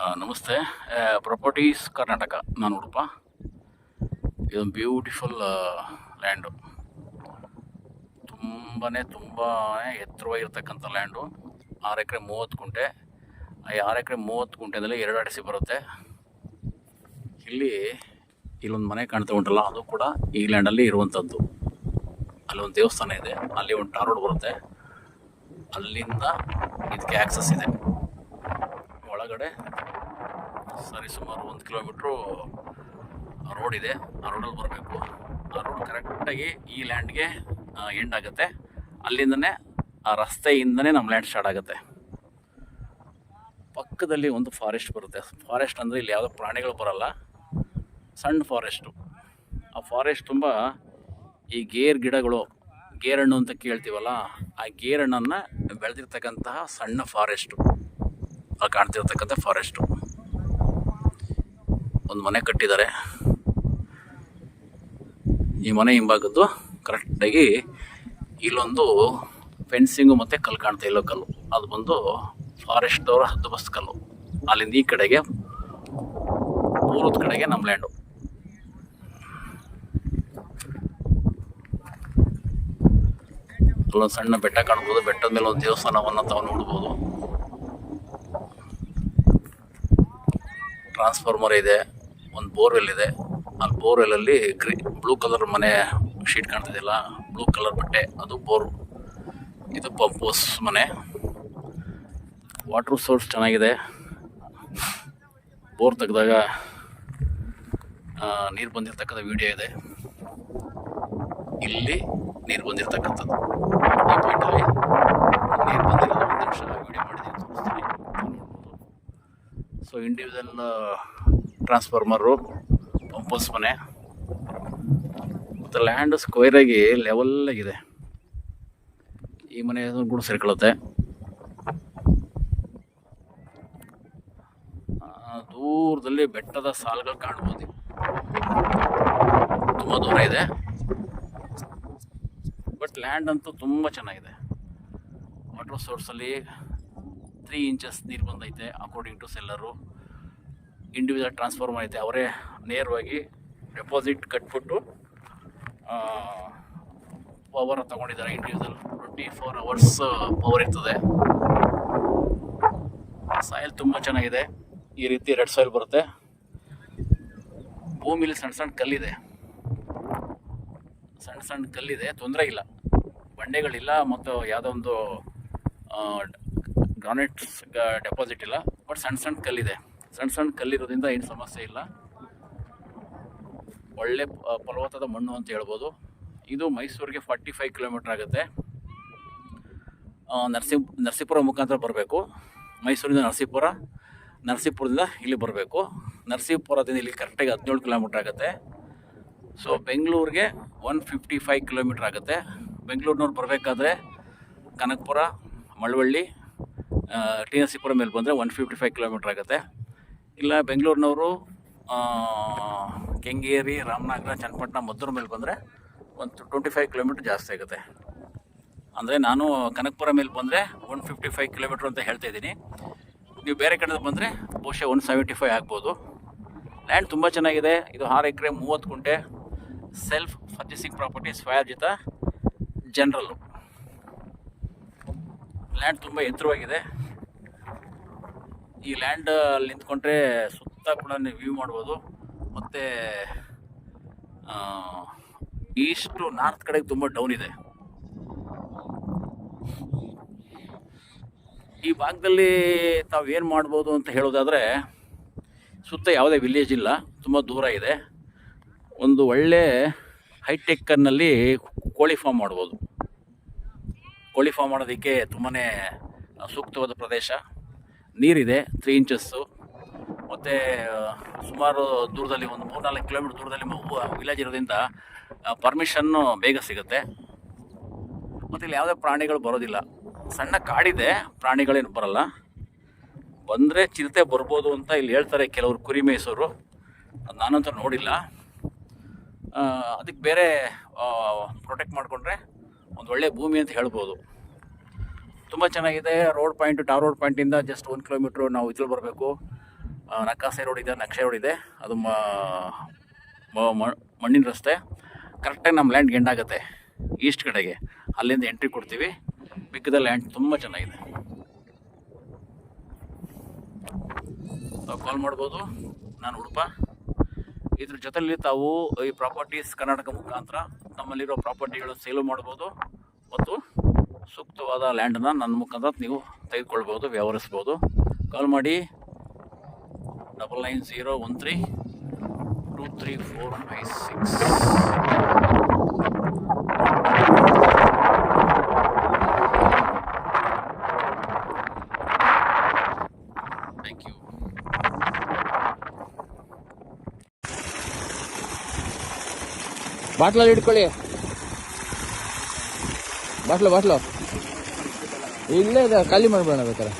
ನಮಸ್ತೆ. ಪ್ರಾಪರ್ಟೀಸ್ ಕರ್ನಾಟಕ. ನಾನು ಉಡುಪ. ಇದೊಂದು ಬ್ಯೂಟಿಫುಲ್ ಲ್ಯಾಂಡು ತುಂಬಾ ತುಂಬಾ ಎತ್ತರವಾಗಿರ್ತಕ್ಕಂಥ ಲ್ಯಾಂಡು ಆರು ಎಕರೆ ಮೂವತ್ತು ಗುಂಟೆ. ಈ ಆರು ಎಕರೆ ಮೂವತ್ತು ಗುಂಟೆದಲ್ಲಿ ಎರಡು ಅಡಿಸಿ ಬರುತ್ತೆ. ಇಲ್ಲಿ ಇಲ್ಲೊಂದು ಮನೆ ಕಾಣ್ತಾ ಉಂಟಲ್ಲ, ಅದು ಕೂಡ ಈ ಲ್ಯಾಂಡಲ್ಲಿ ಇರುವಂಥದ್ದು ಅಲ್ಲಿ ಒಂದು ದೇವಸ್ಥಾನ ಇದೆ. ಅಲ್ಲಿ ಒಂದು ಟಾರ್ ರೋಡ್ ಬರುತ್ತೆ. ಅಲ್ಲಿಂದ ಇದಕ್ಕೆ ಆ್ಯಕ್ಸಸ್ ಇದೆ. ಒಳಗಡೆ. ಸರಿ, ಸುಮಾರು ಒಂದು ಕಿಲೋಮೀಟ್ರು ರೋಡ್ ಇದೆ. ಆ ರೋಡಲ್ಲಿ ಬರಬೇಕು. ಆ ರೋಡ್ ಕರೆಕ್ಟಾಗಿ ಈ ಲ್ಯಾಂಡ್ಗೆ ಎಂಡ್ ಆಗುತ್ತೆ. ಅಲ್ಲಿಂದನೇ ಆ ರಸ್ತೆಯಿಂದನೇ ನಮ್ಮ ಲ್ಯಾಂಡ್ ಸ್ಟಾರ್ಟ್ ಆಗುತ್ತೆ. ಪಕ್ಕದಲ್ಲಿ ಒಂದು ಫಾರೆಸ್ಟ್ ಬರುತ್ತೆ. ಫಾರೆಸ್ಟ್ ಅಂದರೆ ಇಲ್ಲಿ ಯಾವುದೋ ಪ್ರಾಣಿಗಳು ಬರಲ್ಲ. ಸಣ್ಣ ಫಾರೆಸ್ಟು ಆ ಫಾರೆಸ್ಟ್ ತುಂಬ ಈ ಗೇರ್ ಗಿಡಗಳು, ಗೇರಣ್ಣು ಅಂತ ಕೇಳ್ತೀವಲ್ಲ, ಆ ಗೇರಣ್ಣನ್ನು ಬೆಳೆದಿರ್ತಕ್ಕಂತಹ ಸಣ್ಣ ಫಾರೆಸ್ಟು ಕಾಣ್ತಿರ್ತಕ್ಕಂಥ ಫಾರೆಸ್ಟು. ಒಂದು ಮನೆ ಕಟ್ಟಿದ್ದಾರೆ. ಈ ಮನೆ ಹಿಂಭಾಗದ್ದು ಕರೆಕ್ಟಾಗಿ ಇಲ್ಲೊಂದು ಫೆನ್ಸಿಂಗು ಮತ್ತು ಕಲ್ಲು ಕಾಣ್ತಾ ಇಲ್ಲೋ ಕಲ್ಲು. ಅದು ಬಂದು ಫಾರೆಸ್ಟ್ ಅವರ ಬಸ್ ಕಲ್ಲು. ಅಲ್ಲಿಂದ ಈ ಕಡೆಗೆ, ಊರದ ಕಡೆಗೆ ನಮ್ಮ ಲ್ಯಾಂಡು. ಅಲ್ಲೊಂದು ಸಣ್ಣ ಬೆಟ್ಟ ಕಾಣ್ಬೋದು. ಬೆಟ್ಟದ ಮೇಲೆ ಒಂದು ದೇವಸ್ಥಾನವನ್ನು ತಾವು ನೋಡ್ಬೋದು. ಟ್ರಾನ್ಸ್ಫಾರ್ಮರ್ ಇದೆ, ಒಂದು ಬೋರ್ವೆಲ್ ಇದೆ. ಅಲ್ಲಿ ಬೋರ್ವೆಲಲ್ಲಿ ಗ್ರೀ ಬ್ಲೂ ಕಲರ್ ಮನೆ ಶೀಟ್ ಕಾಣ್ತಿದೆಯಲ್ಲ ಬ್ಲೂ ಕಲರ್ ಬಟ್ಟೆ, ಅದು ಬೋರ್. ಇದು ಪಂಪೋಸ್ ಮನೆ. ವಾಟ್ರ್ ಸೋರ್ಸ್ ಚೆನ್ನಾಗಿದೆ. ಬೋರ್ ತೆಗೆದಾಗ ನೀರು ಬಂದಿರತಕ್ಕಂಥ ವಿಡಿಯೋ ಇದೆ. ಇಲ್ಲಿ ನೀರು ಬಂದಿರತಕ್ಕಂಥದ್ದು ನೀರು ಬಂದಿರೋದು ಒಂದು ನಿಮಿಷ ವಿಡಿಯೋ ಮಾಡಿದ್ದೀನಿ ತೋರಿಸ್ತೀನಿ ನೋಡ್ಬೋದು ಸೊ ಇಂಡಿವಿಜುವಲ್ ಟ್ರಾನ್ಸ್ಫಾರ್ಮರು ಪಂಪಸ್ ಮನೆ. ಮತ್ತು ಲ್ಯಾಂಡ್ ಸ್ಕ್ವೇರಾಗಿ ಲೆವೆಲ್ಲಾಗಿದೆ ಈ ಮನೆ ಕೂಡ ಸೇರ್ಕೊಳ್ಳುತ್ತೆ. ದೂರದಲ್ಲಿ ಬೆಟ್ಟದ ಸಾಲುಗಳು ಕಾಣ್ಬೋದು. ತುಂಬ ದೂರ ಇದೆ. ಬಟ್ ಲ್ಯಾಂಡ್ ಅಂತೂ ತುಂಬ ಚೆನ್ನಾಗಿದೆ. ವಾಟರ್ ಸೋರ್ಸಲ್ಲಿ ತ್ರೀ ಇಂಚಸ್ ನೀರು ಬಂದೈತೆ according to seller individual transformer ಐತೆ ಅವರೇ ನೇರವಾಗಿ ಡೆಪಾಸಿಟ್ ಕಟ್ಬಿಟ್ಟು power ತೊಗೊಂಡಿದ್ದಾರೆ. Individual twenty four hours power ಇರ್ತದೆ. ಸಾಯಿಲ್ ತುಂಬ ಚೆನ್ನಾಗಿದೆ. ಈ ರೀತಿ ರೆಡ್ ಸಾಯಿಲ್ ಬರುತ್ತೆ. ಭೂಮಿಲಿ ಸಣ್ಣ ಸಣ್ಣ ಕಲ್ಲಿದೆ. ಸಣ್ಣ ಸಣ್ಣ ಕಲ್ಲಿದೆ. ತೊಂದರೆ ಇಲ್ಲ. ಬಂಡೆಗಳಿಲ್ಲ ಮತ್ತು ಯಾವುದೋ ಒಂದು ಗ್ರಾನೈಟ್ಸ್ ಡೆಪಾಸಿಟ್ ಇಲ್ಲ. ಬಟ್ ಸಣ್ಣ ಸಣ್ಣ ಕಲ್ಲಿದೆ. ಸಣ್ಣ ಸಣ್ಣ ಕಲ್ಲಿರೋದ್ರಿಂದ ಏನು ಸಮಸ್ಯೆ ಇಲ್ಲ. ಒಳ್ಳೆ ಫಲವತ್ತಾದ ಮಣ್ಣು ಅಂತ ಹೇಳ್ಬೋದು. ಇದು ಮೈಸೂರಿಗೆ ಫಾರ್ಟಿ ಫೈವ್ ಕಿಲೋಮೀಟ್ರ್ ಆಗುತ್ತೆ ನರಸಿಂಹ ನರಸೀಪುರ ಮುಖಾಂತರ ಬರಬೇಕು. ಮೈಸೂರಿಂದ ನರಸೀಪುರ, ನರಸೀಪುರದಿಂದ ಇಲ್ಲಿ ಬರಬೇಕು. ನರಸೀಪುರದಿಂದ ಇಲ್ಲಿ ಕರೆಕ್ಟಾಗಿ ಹದಿನೇಳು ಕಿಲೋಮೀಟ್ರ್ ಆಗುತ್ತೆ. ಸೊ ಬೆಂಗಳೂರಿಗೆ ಒನ್ ಫಿಫ್ಟಿ ಫೈವ್ ಕಿಲೋಮೀಟ್ರ್ ಆಗುತ್ತೆ. ಬೆಂಗಳೂರಿನವ್ರು ಬರಬೇಕಾದ್ರೆ ಕನಕಪುರ, ಮಳವಳ್ಳಿ ಟಿ ನರಸೀಪುರ ಮೇಲೆ ಬಂದರೆ ಒನ್ ಫಿಫ್ಟಿ ಫೈವ್ ಕಿಲೋಮೀಟ್ರ್ ಆಗುತ್ತೆ. ಇಲ್ಲ, ಬೆಂಗಳೂರಿನವರು ಕೆಂಗೇರಿ, ರಾಮನಗರ, ಚನ್ನಪಟ್ಟಣ, ಮದ್ದೂರ ಮೇಲೆ ಬಂದರೆ ಒಂದು ಟ್ವೆಂಟಿ ಫೈವ್ ಕಿಲೋಮೀಟ್ರ್ ಜಾಸ್ತಿ ಆಗುತ್ತೆ. ಅಂದರೆ ನಾನು ಕನಕಪುರ ಮೇಲೆ ಬಂದರೆ ಒನ್ ಫಿಫ್ಟಿ ಫೈವ್ ಕಿಲೋಮೀಟ್ರ್ ಅಂತ ಹೇಳ್ತಾ ಇದ್ದೀನಿ. ನೀವು ಬೇರೆ ಕಡೆ ಬಂದರೆ ಬಹುಶಃ ಒನ್ ಸೆವೆಂಟಿ ಫೈವ್ ಆಗ್ಬೋದು. ಲ್ಯಾಂಡ್ ತುಂಬ ಚೆನ್ನಾಗಿದೆ. ಇದು ಆರು ಎಕರೆ, ಮೂವತ್ತು ಗುಂಟೆ ಸೆಲ್ಫ್ ಪರ್ಚೇಸಿಂಗ್ ಪ್ರಾಪರ್ಟಿ ಸ್ವಯಾರ್ಜಿತ ಜನರಲ್ಲು ಲ್ಯಾಂಡ್ ತುಂಬ ಎತ್ತರವಾಗಿದೆ. ಈ ಲ್ಯಾಂಡ್ ಅಲ್ಲಿ ನಿಂತ್ಕೊಂಡ್ರೆ ಸುತ್ತ ಕೂಡ ವ್ಯೂ ಮಾಡ್ಬೋದು. ಮತ್ತು ಈಸ್ಟು ನಾರ್ತ್ ಕಡೆಗೆ ತುಂಬ ಡೌನ್ ಇದೆ. ಈ ಭಾಗದಲ್ಲಿ ತಾವು ಮಾಡ್ಬೋದು ಅಂತ ಹೇಳೋದಾದರೆ, ಸುತ್ತ ಯಾವುದೇ ವಿಲೇಜ್ ಇಲ್ಲ, ತುಂಬ ದೂರ ಇದೆ. ಒಂದು ಒಳ್ಳೆ ಹೈಟೆಕ್ಕನ್ನಲ್ಲಿ ಕೋಳಿ ಫಾರ್ಮ್ ಮಾಡ್ಬೋದು. ಕೋಳಿ ಫಾರ್ಮ್ ಮಾಡೋದಕ್ಕೆ ತುಂಬಾ ಸೂಕ್ತವಾದ ಪ್ರದೇಶ. ನೀರಿದೆ ತ್ರೀ ಇಂಚಸ್ಸು ಮತ್ತು ಸುಮಾರು ದೂರದಲ್ಲಿ ಒಂದು ಮೂರ್ನಾಲ್ಕು ಕಿಲೋಮೀಟ್ರ್ ದೂರದಲ್ಲಿ ವಿಲೇಜ್ ಇರೋದ್ರಿಂದ ಪರ್ಮಿಷನ್ನು ಬೇಗ ಸಿಗುತ್ತೆ. ಮತ್ತು ಇಲ್ಲಿ ಯಾವುದೇ ಪ್ರಾಣಿಗಳು ಬರೋದಿಲ್ಲ. ಸಣ್ಣ ಕಾಡಿದೆ, ಪ್ರಾಣಿಗಳೇನು ಬರಲ್ಲ. ಬಂದರೆ ಚಿರತೆ ಬರ್ಬೋದು ಅಂತ ಇಲ್ಲಿ ಹೇಳ್ತಾರೆ ಕೆಲವರು ಕುರಿ ಮೇಯಿಸೋರು. ಅದು ನಾನಂತೂ ನೋಡಿಲ್ಲ. ಅದಕ್ಕೆ ಬೇರೆ ಪ್ರೊಟೆಕ್ಟ್ ಮಾಡಿಕೊಂಡ್ರೆ ಒಂದು ಒಳ್ಳೆಯ ಭೂಮಿ ಅಂತ ಹೇಳ್ಬೋದು. ತುಂಬ ಚೆನ್ನಾಗಿದೆ. ರೋಡ್ ಪಾಯಿಂಟ್, ಟಾರ್ ರೋಡ್ ಪಾಯಿಂಟಿಂದ ಜಸ್ಟ್ ಒಂದು ಕಿಲೋಮೀಟ್ರು ನಾವು ಇದ್ರಲ್ಲಿ ಬರಬೇಕು. ನಕ್ಕಾಸೆ ರೋಡ್ ಇದೆ, ನಕ್ಷೆ ರೋಡ್ ಇದೆ. ಅದು ಮಣ್ಣಿನ ರಸ್ತೆ. ಕರೆಕ್ಟಾಗಿ ನಮ್ಮ ಲ್ಯಾಂಡ್ ಗೆಂಡ್ ಆಗುತ್ತೆ ಈಸ್ಟ್ ಕಡೆಗೆ. ಅಲ್ಲಿಂದ ಎಂಟ್ರಿ ಕೊಡ್ತೀವಿ. ಬಿಕ್ಕದ ಲ್ಯಾಂಡ್ ತುಂಬ ಚೆನ್ನಾಗಿದೆ. ಕಾಲ್ ಮಾಡ್ಬೋದು. ನಾನು ಉಡುಪ. ಇದ್ರ ಜೊತೆಯಲ್ಲಿ ತಾವು ಈ ಪ್ರಾಪರ್ಟೀಸ್ ಕರ್ನಾಟಕ ಮುಖಾಂತರ ನಮ್ಮಲ್ಲಿರೋ ಪ್ರಾಪರ್ಟಿಗಳು ಸೇಲು ಮಾಡ್ಬೋದು. ಮತ್ತು ಸೂಕ್ತವಾದ ಲ್ಯಾಂಡನ್ನು ನನ್ನ ಮುಖಾಂತರ ನೀವು ತೆಗೆದುಕೊಳ್ಬೋದು ವ್ಯವಹರಿಸ್ಬೋದು ಕಾಲ್ ಮಾಡಿ double nine zero one three two three four five six thank you ಬಾಟ್ಲಲ್ಲಿ ಇಟ್ಕೊಳ್ಳಿ. Bottle bottle. ಇಲ್ಲೇ ಇದೆ ಖಾಲಿ ಮಾಡ್ಬೇಡ ಬೇಕಾರೆ